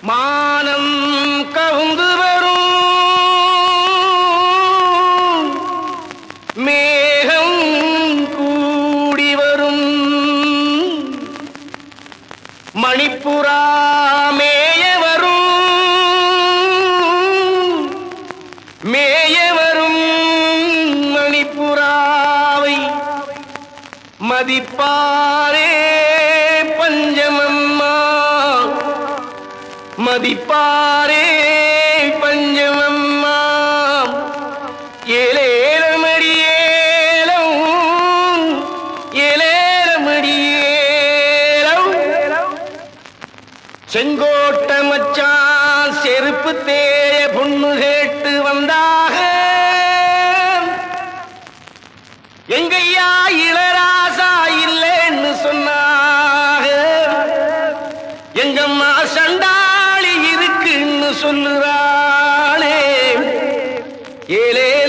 மானம் கவுந்து வரும். மேகம் கூடி வரும். மணிப்புறா மேய வரும். மேய வரும் மணிப்புறாவை. மதிப்பாரே பஞ்சமம் மதிப்பாரே பஞ்சமம்மா. ஏலேலமடியேலம். ஏலேலமடியேலம். செங்கோட்ட மச்சான் செருப்பு தேய பொண்ணு கேட்டு வந்தாக. எங்கையா இளராசா இல்லைன்னு சொன்னாக. எங்கம்மா சண்டா இருக்குன்னு சொல்லுறாளே. ஏழே